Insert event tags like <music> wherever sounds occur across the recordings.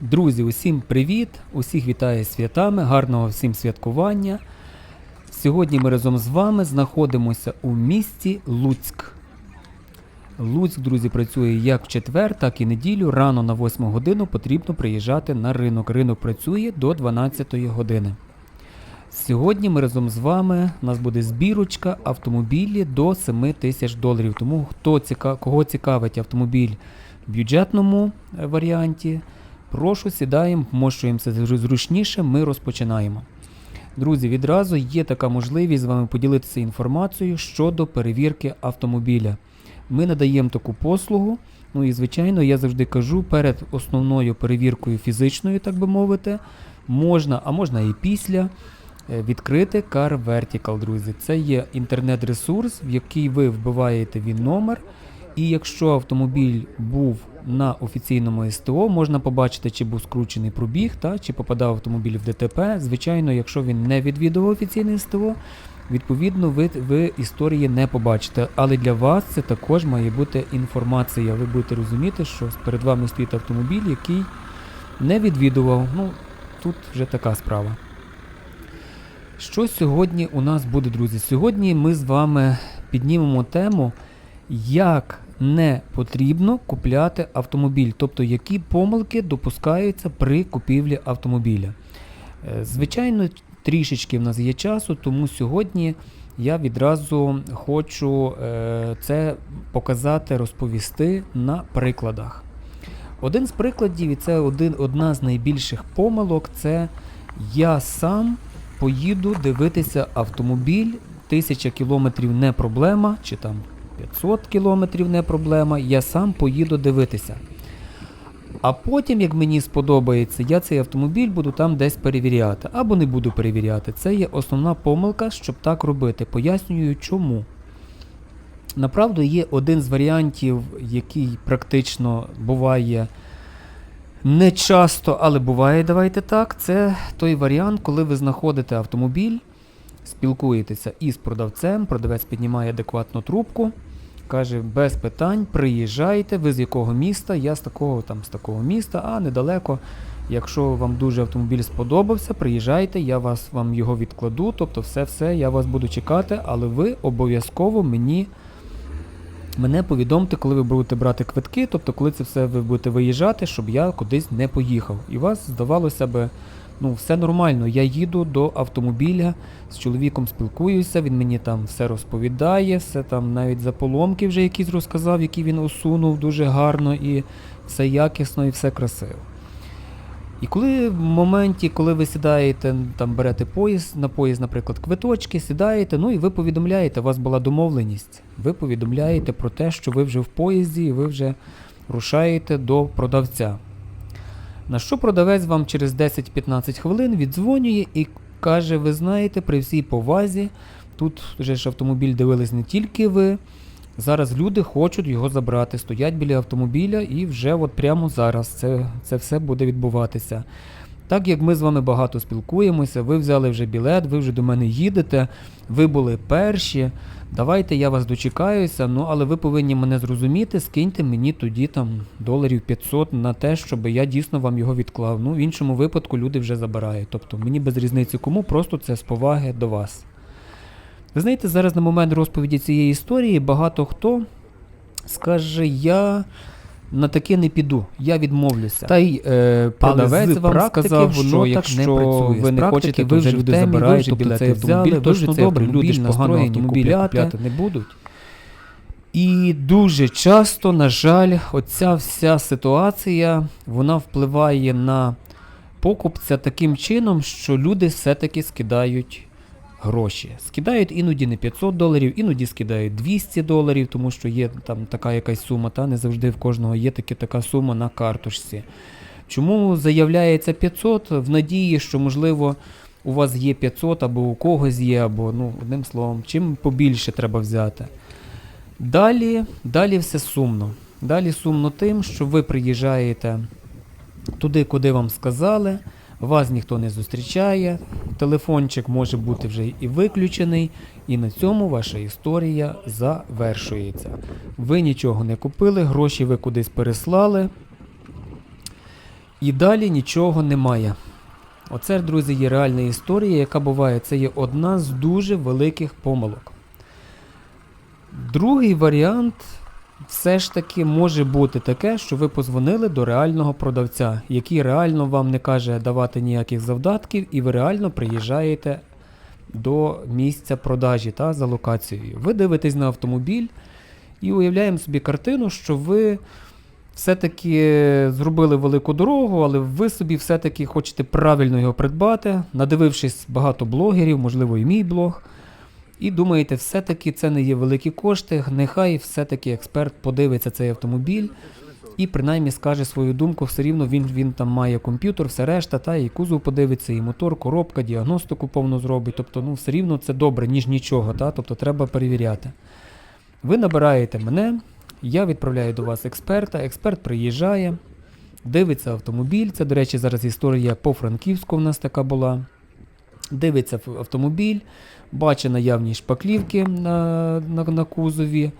Друзі, усім привіт! Усіх вітаю святами, гарного всім святкування. Сьогодні ми разом з вами знаходимося у місті Луцьк. Луцьк, друзі, працює як в четвер, так і неділю. Рано на 8 годину потрібно приїжджати на ринок. Ринок працює до 12 години. Сьогодні ми разом з вами. У нас буде збірочка автомобілі до 7 тисяч доларів. Тому хто ціка, кого цікавить автомобіль в бюджетному е, варіанті, прошу сідаємо, вмощуємося зручніше. Ми розпочинаємо. Друзі, відразу є така можливість з вами поділитися інформацією щодо перевірки автомобіля. Ми надаємо таку послугу. Ну і звичайно, я завжди кажу, перед основною перевіркою фізичною, так би мовити, можна, а можна і після, е, відкрити Car Vertical, друзі. Це є інтернет-ресурс, в який ви вбиваєте він номер. І якщо автомобіль був на офіційному СТО, можна побачити, чи був скручений пробіг, та, чи попадав автомобіль в ДТП. Звичайно, якщо він не відвідував офіційне СТО, відповідно ви, ви історії не побачите. Але для вас це також має бути інформація. Ви будете розуміти, що перед вами стоїть автомобіль, який не відвідував. Ну, тут вже така справа. Що сьогодні у нас буде, друзі? Сьогодні ми з вами піднімемо тему, як не потрібно купляти автомобіль, тобто які помилки допускаються при купівлі автомобіля. Е, Звичайно, трішечки в нас є часу, тому сьогодні я відразу хочу е, це показати, розповісти на прикладах. Один з прикладів, і це один, одна з найбільших помилок, це я сам поїду дивитися автомобіль, тисяча кілометрів не проблема, чи там 500 кілометрів не проблема, я сам поїду дивитися. А потім, як мені сподобається, я цей автомобіль буду там десь перевіряти, або не буду перевіряти. Це є основна помилка, щоб так робити. Пояснюю чому. Направду є один з варіантів, який практично буває не часто, але буває, давайте так. Це той варіант, коли ви знаходите автомобіль, спілкуєтеся із продавцем, продавець піднімає адекватну трубку, каже, без питань, приїжджайте, ви з якого міста, я з такого там, з такого міста, а недалеко. Якщо вам дуже автомобіль сподобався, приїжджайте, я вас вам його відкладу, тобто все-все, я вас буду чекати, але ви обов'язково мені мене повідомте, коли ви будете брати квитки, тобто коли це все ви будете виїжджати, щоб я кудись не поїхав. І вас здавалося би, ну все нормально. Я їду до автомобіля, з чоловіком спілкуюся, він мені там все розповідає, все там навіть за поломки вже якісь розказав, які він усунув дуже гарно і все якісно і все красиво. І коли в моменті, коли ви сідаєте, там берете поїзд, на поїзд, наприклад, квиточки, сідаєте, ну і ви повідомляєте, у вас була домовленість. Ви повідомляєте про те, що ви вже в поїзді і ви вже рушаєте до продавця. На що продавець вам через 10-15 хвилин віддзвонює і каже: ви знаєте, при всій повазі, тут вже ж автомобіль дивились не тільки ви. Зараз люди хочуть його забрати, стоять біля автомобіля і вже от прямо зараз це, це все буде відбуватися. Так як ми з вами багато спілкуємося, ви взяли вже білет, ви вже до мене їдете, ви були перші. Давайте я вас дочекаюся, ну але ви повинні мене зрозуміти, скиньте мені тоді там доларів 500 на те, щоб я дійсно вам його відклав. Ну, в іншому випадку люди вже забирають. Тобто мені без різниці кому, просто це з поваги до вас. Ви знаєте, зараз на момент розповіді цієї історії багато хто скаже, я на таке не піду, я відмовлюся. Та й е, продавець вам практики сказав, воно що так не працює. ви не практики хочете, то вже люди темі, забирають, ви вже тобто білети це взяли, точно добре, люди ж автомобіля автомобіля купляти не будуть. І дуже часто, на жаль, оця вся ситуація вона впливає на покупця таким чином, що люди все-таки скидають гроші. Скидають іноді не 500 доларів, іноді скидають 200 доларів, тому що є там така якась сума, та не завжди в кожного є таки така сума на карточці. Чому заявляється 500 в надії, що можливо у вас є 500 або у когось є, або ну, одним словом, чим побільше треба взяти. Далі, далі все сумно. Далі сумно тим, що ви приїжджаєте туди, куди вам сказали, вас ніхто не зустрічає, телефончик може бути вже і виключений, і на цьому ваша історія завершується. Ви нічого не купили, гроші ви кудись переслали. І далі нічого немає. Оце, друзі, є реальна історія, яка буває. Це є одна з дуже великих помилок. Другий варіант все ж таки може бути таке, що ви позвонили до реального продавця, який реально вам не каже давати ніяких завдатків, і ви реально приїжджаєте до місця продажі та за локацією. Ви дивитесь на автомобіль і уявляємо собі картину, що ви все-таки зробили велику дорогу, але ви собі все-таки хочете правильно його придбати, надивившись багато блогерів, можливо, і мій блог. І думаєте, все-таки це не є великі кошти, нехай все-таки експерт подивиться цей автомобіль і принаймні скаже свою думку, все рівно він, він там має комп'ютер, все решта, та і кузов подивиться, і мотор, коробка, діагностику повну зробить. Тобто, ну все рівно це добре, ніж нічого, та? тобто треба перевіряти. Ви набираєте мене, я відправляю до вас експерта, експерт приїжджає, дивиться автомобіль. Це, до речі, зараз історія по Франківську в нас така була. Дивиться автомобіль, бачить наявні шпаклівки на, на, на кузові.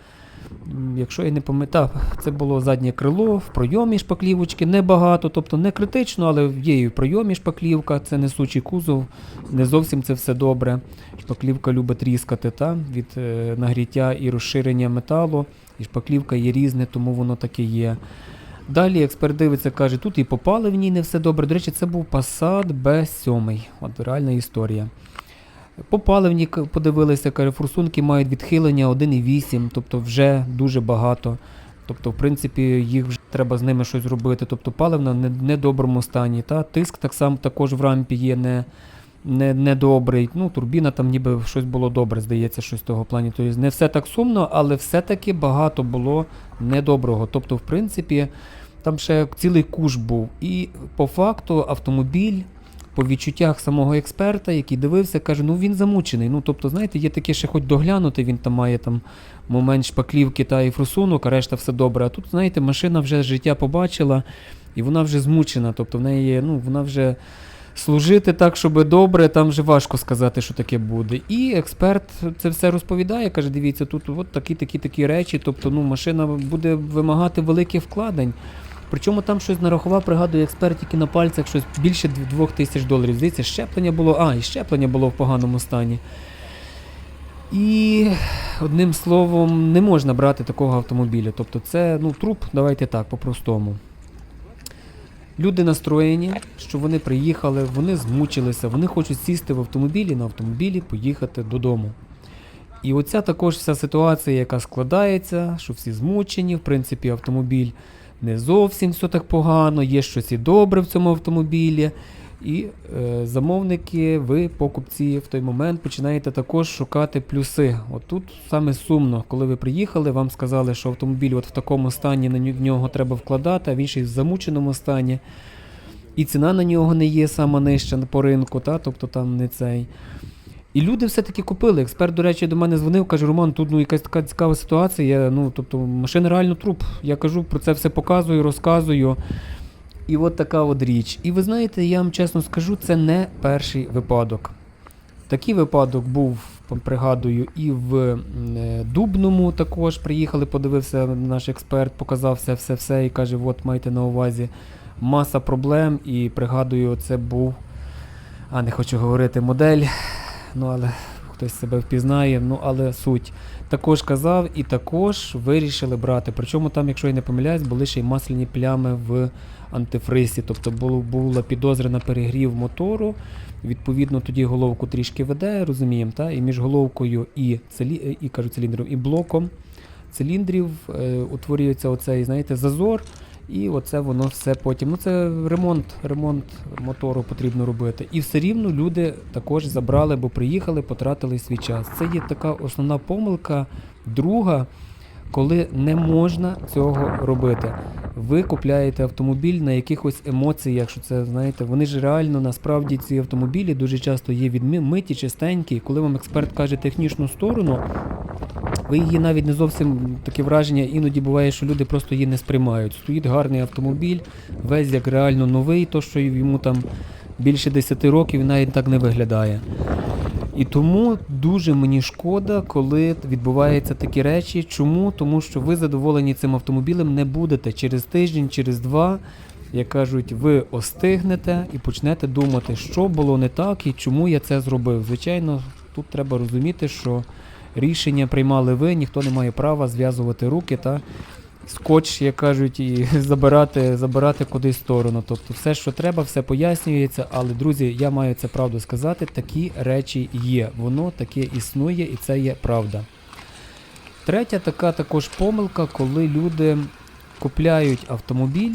Якщо я не пам'ятаю, це було заднє крило, в пройомі шпаклівочки небагато, тобто не критично, але є і в пройомі шпаклівка, це несучий кузов, не зовсім це все добре. Шпаклівка любить тріскати та, від е, нагріття і розширення металу, і шпаклівка є різне, тому воно таке є. Далі експерт дивиться, каже, тут і по паливній не все добре. До речі, це був Passat B7. От реальна історія. По паливні подивилися, каже, форсунки мають відхилення 1,8, тобто вже дуже багато. Тобто, в принципі, їх вже треба з ними щось робити. Тобто паливна не, не доброму стані. Та? Тиск так само також в рампі є не, не, не добрий. Ну, турбіна там ніби щось було добре, здається, щось в того плані. Тобто не все так сумно, але все-таки багато було недоброго. Тобто, в принципі, там ще цілий куш був. І по факту автомобіль по відчуттях самого експерта, який дивився, каже, ну він замучений. Ну, тобто, знаєте, є таке ще хоч доглянути, він там має там момент шпаклівки та і фрусунок, а решта все добре. А тут, знаєте, машина вже життя побачила, і вона вже змучена. Тобто в неї ну, вона вже служити так, щоб добре, там вже важко сказати, що таке буде. І експерт це все розповідає, каже, дивіться, тут от такі, такі, такі речі, тобто ну, машина буде вимагати великих вкладень. Причому там щось нарахував, пригадую, експерт тільки на пальцях щось більше 2 тисяч доларів. Здається, щеплення було, а, і щеплення було в поганому стані. І одним словом, не можна брати такого автомобіля. Тобто це ну, труп, давайте так, по-простому. Люди настроєні, що вони приїхали, вони змучилися, вони хочуть сісти в автомобілі, на автомобілі поїхати додому. І оця також вся ситуація, яка складається, що всі змучені, в принципі, автомобіль не зовсім все так погано, є щось і добре в цьому автомобілі. І е, замовники, ви, покупці, в той момент починаєте також шукати плюси. От тут саме сумно, коли ви приїхали, вам сказали, що автомобіль от в такому стані на нього треба вкладати, а він ще й в замученому стані. І ціна на нього не є сама нижча по ринку, та? тобто там не цей. І люди все-таки купили. Експерт, до речі, до мене дзвонив, каже, Роман, тут ну, якась така цікава ситуація. Ну, тобто, машина реально труп. Я кажу, про це все показую, розказую. І от така от річ. І ви знаєте, я вам чесно скажу, це не перший випадок. Такий випадок був, пригадую, і в е, Дубному також приїхали, подивився наш експерт, показав все, все, все і каже, от майте на увазі маса проблем. І пригадую, це був, а не хочу говорити модель, ну але хтось себе впізнає, ну але суть. Також казав і також вирішили брати. Причому там, якщо я не помиляюсь, були ще й масляні плями в антифрисі. Тобто було, була підозра на перегрів мотору. Відповідно, тоді головку трішки веде, розуміємо, та? і між головкою і, цилі... і кажу, циліндром, і блоком циліндрів е, утворюється оцей, знаєте, зазор. І оце воно все потім. Ну це ремонт, ремонт мотору потрібно робити. І все рівно люди також забрали, бо приїхали, потратили свій час. Це є така основна помилка. Друга, коли не можна цього робити. Ви купляєте автомобіль на якихось емоціях, що це знаєте, вони ж реально насправді ці автомобілі дуже часто є відмиті, чистенькі. Коли вам експерт каже технічну сторону, ви її навіть не зовсім таке враження, іноді буває, що люди просто її не сприймають. Стоїть гарний автомобіль, весь як реально новий, то що йому там більше 10 років навіть так не виглядає. І тому дуже мені шкода, коли відбуваються такі речі. Чому? Тому що ви задоволені цим автомобілем не будете через тиждень, через два. як кажуть, ви остигнете і почнете думати, що було не так і чому я це зробив. Звичайно, тут треба розуміти, що рішення приймали ви, ніхто не має права зв'язувати руки та скотч, як кажуть, і <laughs> забирати, забирати кудись сторону. Тобто все, що треба, все пояснюється. Але, друзі, я маю це правду сказати, такі речі є. Воно таке існує і це є правда. Третя така також помилка, коли люди купляють автомобіль,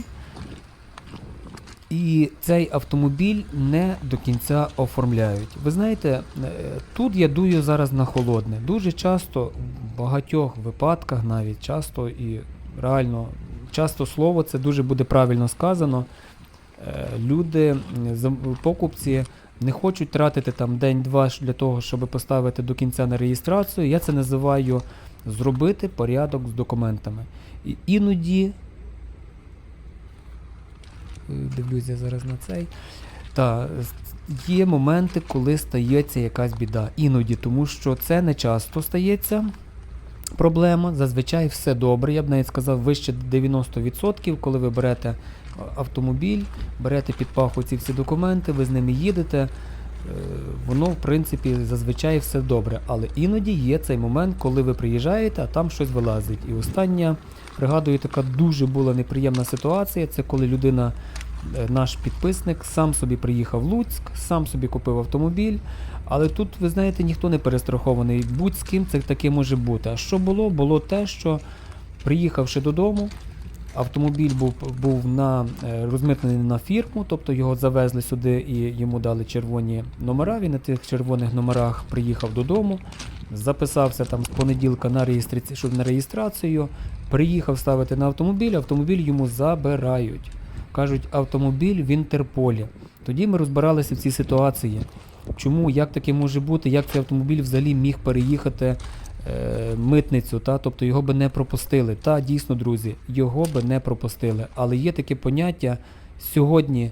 і цей автомобіль не до кінця оформляють. Ви знаєте, е, тут я дую зараз на холодне. Дуже часто, в багатьох випадках, навіть часто і реально, часто слово це дуже буде правильно сказано. е, Люди, покупці не хочуть тратити там день-два для того, щоб поставити до кінця на реєстрацію. Я це називаю зробити порядок з документами. І іноді Дивлюся зараз на цей. Та, є моменти, коли стається якась біда. Іноді, тому що це не часто стається проблема. Зазвичай все добре. Я б навіть сказав вище 90%, коли ви берете автомобіль, берете під паху ці всі документи, ви з ними їдете. е, Воно, в принципі, зазвичай все добре. Але іноді є цей момент, коли ви приїжджаєте, а там щось вилазить. І остання, пригадую, така дуже була неприємна ситуація. Це коли людина, е, наш підписник, сам собі приїхав в Луцьк, сам собі купив автомобіль. Але тут, ви знаєте, ніхто не перестрахований. Будь з ким це таке може бути. А що було? Було те, що приїхавши додому, автомобіль був, був на, е, розмитнений на фірму, тобто його завезли сюди і йому дали червоні номера. Він на тих червоних номерах приїхав додому, записався там з понеділка на реєстрацію, щоб на реєстрацію, приїхав ставити на автомобіль, автомобіль йому забирають. Кажуть, автомобіль в Інтерполі. Тоді ми розбиралися в цій ситуації. Чому, як таке може бути, як цей автомобіль взагалі міг переїхати е, митницю, та? тобто його би не пропустили. Та, дійсно, друзі, його би не пропустили. Але є таке поняття, сьогодні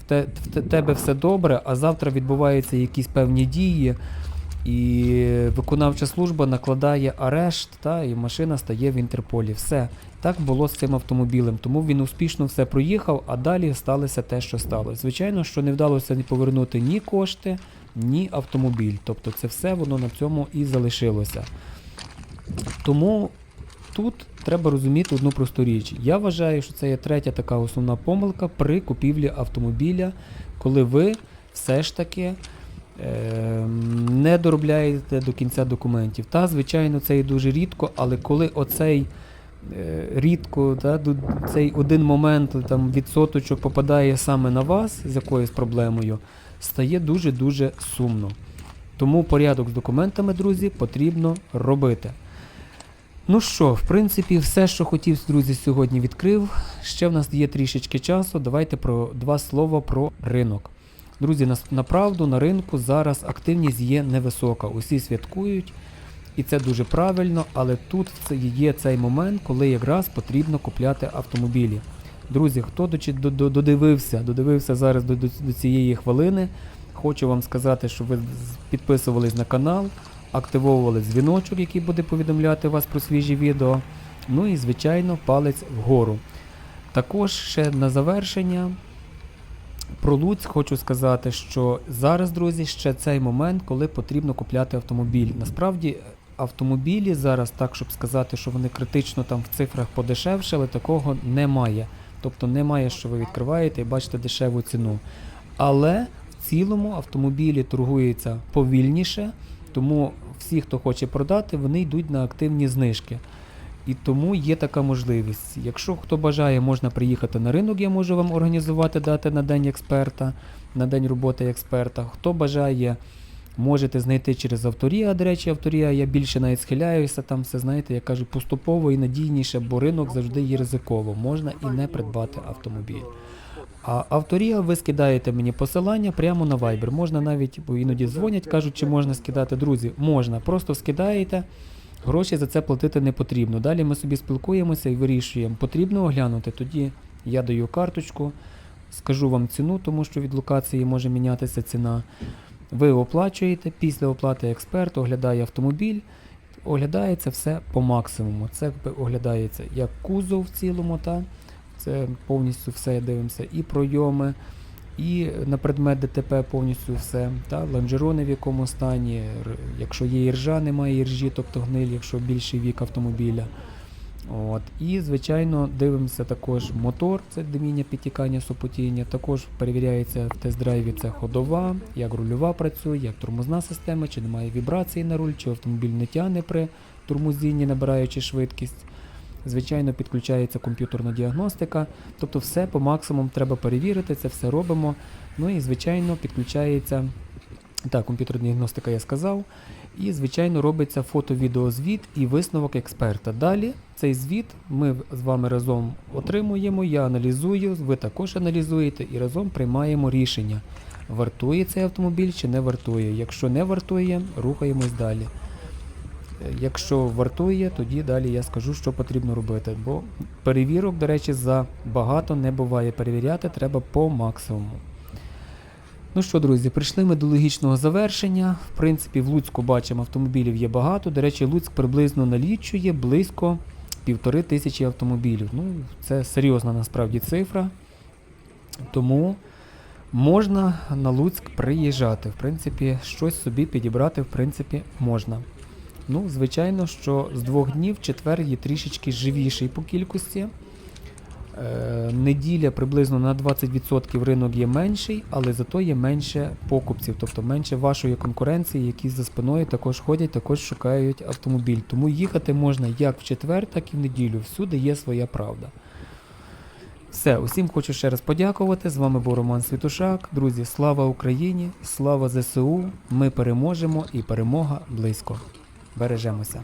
в, те, в тебе все добре, а завтра відбуваються якісь певні дії, і виконавча служба накладає арешт, та, і машина стає в Інтерполі. Все. Так було з цим автомобілем, тому він успішно все проїхав, а далі сталося те, що сталося. Звичайно, що не вдалося повернути ні кошти, ні автомобіль. Тобто це все воно на цьому і залишилося. Тому тут треба розуміти одну просту річ. Я вважаю, що це є третя така основна помилка при купівлі автомобіля, коли ви все ж таки е, не доробляєте до кінця документів. Та, звичайно, це і дуже рідко, але коли оцей е, рідко, та, цей один момент там, відсоточок попадає саме на вас з якоюсь проблемою, стає дуже-дуже сумно. Тому порядок з документами, друзі, потрібно робити. Ну що, в принципі, все, що хотів, друзі, сьогодні відкрив. Ще в нас є трішечки часу. Давайте про два слова про ринок. Друзі, направду на ринку зараз активність є невисока. Усі святкують, і це дуже правильно, але тут є цей момент, коли якраз потрібно купляти автомобілі. Друзі, хто додивився, додивився зараз до, до, до цієї хвилини, хочу вам сказати, що ви підписувались на канал, активовували дзвіночок, який буде повідомляти вас про свіжі відео. Ну і, звичайно, палець вгору. Також ще на завершення про Луцьк хочу сказати, що зараз, друзі, ще цей момент, коли потрібно купляти автомобіль. Насправді, автомобілі зараз, так щоб сказати, що вони критично там в цифрах подешевшали, такого немає. Тобто немає, що ви відкриваєте і бачите дешеву ціну. Але в цілому автомобілі торгуються повільніше, тому всі, хто хоче продати, вони йдуть на активні знижки. І тому є така можливість. Якщо хто бажає, можна приїхати на ринок, я можу вам організувати дати на день експерта, на день роботи експерта. Хто бажає, можете знайти через авторія. До речі, авторія я більше навіть схиляюся, там все знаєте, я кажу, поступово і надійніше, бо ринок завжди є ризиково. Можна і не придбати автомобіль. А авторія ви скидаєте мені посилання прямо на Viber. Можна навіть, бо іноді дзвонять, кажуть, чи можна скидати. Друзі, можна. Просто скидаєте. Гроші за це платити не потрібно. Далі ми собі спілкуємося і вирішуємо, потрібно оглянути. Тоді я даю карточку, скажу вам ціну, тому що від локації може мінятися ціна. Ви оплачуєте, після оплати експерт оглядає автомобіль, оглядається все по максимуму. Це оглядається як кузов в цілому, та це повністю все дивимося, і пройоми, і на предмет ДТП повністю все. Та, лонжерони в якому стані, якщо є іржа, немає іржі, тобто гниль, якщо більший вік автомобіля. От. І, звичайно, дивимося також мотор, це диміння, підтікання, супотіння. Також перевіряється в тест-драйві це ходова, як рульова працює, як тормозна система, чи немає вібрації на руль, чи автомобіль не тягне при тормозінні, набираючи швидкість. Звичайно, підключається комп'ютерна діагностика. Тобто все по максимуму треба перевірити, це все робимо. Ну і, звичайно, підключається. Так, комп'ютерна діагностика я сказав. І, звичайно, робиться фото-відеозвіт і висновок експерта. Далі цей звіт ми з вами разом отримуємо, я аналізую, ви також аналізуєте і разом приймаємо рішення, вартує цей автомобіль чи не вартує. Якщо не вартує, рухаємось далі. Якщо вартує, тоді далі я скажу, що потрібно робити. Бо перевірок, до речі, за багато не буває. Перевіряти треба по максимуму. Ну що, друзі, прийшли ми до логічного завершення. В принципі, в Луцьку бачимо, автомобілів є багато. До речі, Луцьк приблизно налічує близько півтори тисячі автомобілів. Ну, це серйозна насправді цифра. Тому можна на Луцьк приїжджати. В принципі, щось собі підібрати, в принципі, можна. Ну, звичайно, що з двох днів четвер є трішечки живіший по кількості. Е, неділя приблизно на 20% ринок є менший, але зато є менше покупців, тобто менше вашої конкуренції, які за спиною також ходять, також шукають автомобіль. Тому їхати можна як в четвер, так і в неділю. Всюди є своя правда. Все, усім хочу ще раз подякувати. З вами був Роман Світушак. Друзі, слава Україні, слава ЗСУ! Ми переможемо і перемога близько. Бережемося.